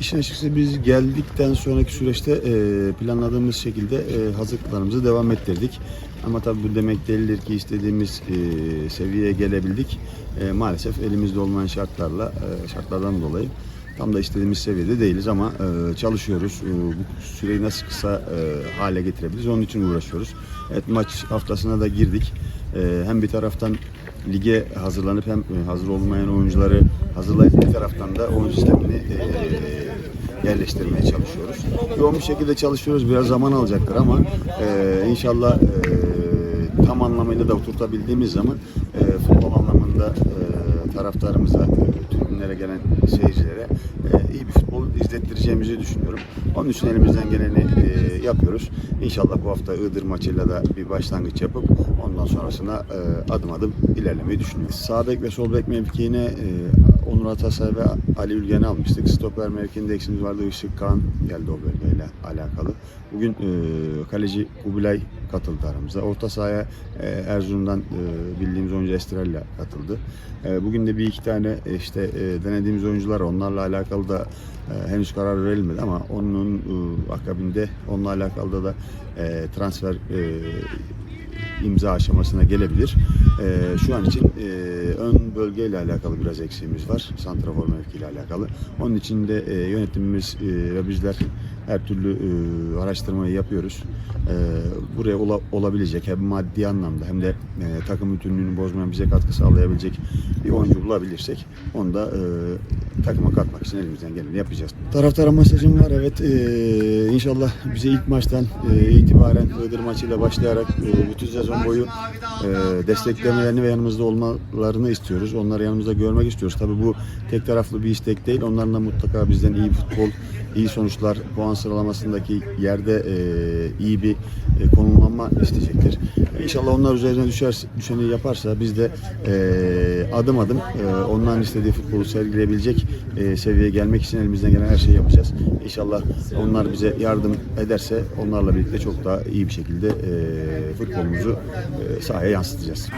İşin açıkçası biz geldikten sonraki süreçte e, planladığımız şekilde e, hazırlıklarımızı devam ettirdik. Ama tabii bu demek değildir ki istediğimiz e, seviyeye gelebildik. E, maalesef elimizde olmayan şartlarla, e, şartlardan dolayı tam da istediğimiz seviyede değiliz ama e, çalışıyoruz. E, bu süreyi nasıl kısa e, hale getirebiliriz onun için uğraşıyoruz. Evet maç haftasına da girdik. E, hem bir taraftan lige hazırlanıp hem e, hazır olmayan oyuncuları hazırlayıp bir taraftan da oyun sistemini e, yerleştirmeye çalışıyoruz. Yoğun bir şekilde çalışıyoruz. Biraz zaman alacaktır ama e, inşallah e, tam anlamıyla da oturtabildiğimiz zaman e, futbol anlamında e, taraftarımıza, e, tribünlere gelen seyircilere e, iyi bir futbol izlettireceğimizi düşünüyorum. Onun için elimizden geleni e, yapıyoruz. İnşallah bu hafta Iğdır maçıyla da bir başlangıç yapıp ondan sonrasına e, adım adım ilerlemeyi düşünüyoruz. Sağ bek ve sol bek mevkiine e, Onur Atasay ve Ali Ülgen'i almıştık. Stoper mevkiinde eksimiz vardı. Işık Kaan geldi o bölgeyle alakalı. Bugün e, kaleci Kubilay katıldı aramıza. Orta sahaya e, Erzurum'dan e, bildiğimiz oyuncu Estrella katıldı. E, bugün de bir iki tane e, işte e, denediğimiz oyuncular onlarla alakalı da e, henüz karar verilmedi ama onun e, akabinde onunla alakalı da e, transfer e, imza aşamasına gelebilir. E, şu an için e, ön bölgeyle alakalı biraz eksiğimiz var. Santrafor mevkiyle alakalı. Onun için de e, yönetimimiz e, ve bizler her türlü e, araştırmayı yapıyoruz. E, buraya ola- olabilecek hem maddi anlamda hem de e, takım bütünlüğünü bozmayan bize katkı sağlayabilecek bir oyuncu bulabilirsek onu da e, takıma katmak için elimizden geleni yapacağız. Taraftara mesajım var evet. E, inşallah bize ilk maçtan e, itibaren Iğdır maçıyla başlayarak e, bütün sezon boyu e, desteklemelerini ve yanımızda olmalarını istiyoruz. Onları yanımızda görmek istiyoruz. Tabii bu tek taraflı bir istek değil. Onların da mutlaka bizden iyi futbol, iyi sonuçlar, puan sıralamasındaki yerde e, iyi bir e, konumlanma isteyecektir. İnşallah onlar üzerine düşer, düşeni yaparsa biz de e, adım adım e, onların istediği futbolu sergileyebilecek e, seviyeye gelmek için elimizden gelen her şeyi yapacağız. İnşallah onlar bize yardım ederse onlarla birlikte çok daha iyi bir şekilde e, futbolumuzu e, sahaya yansıtacağız.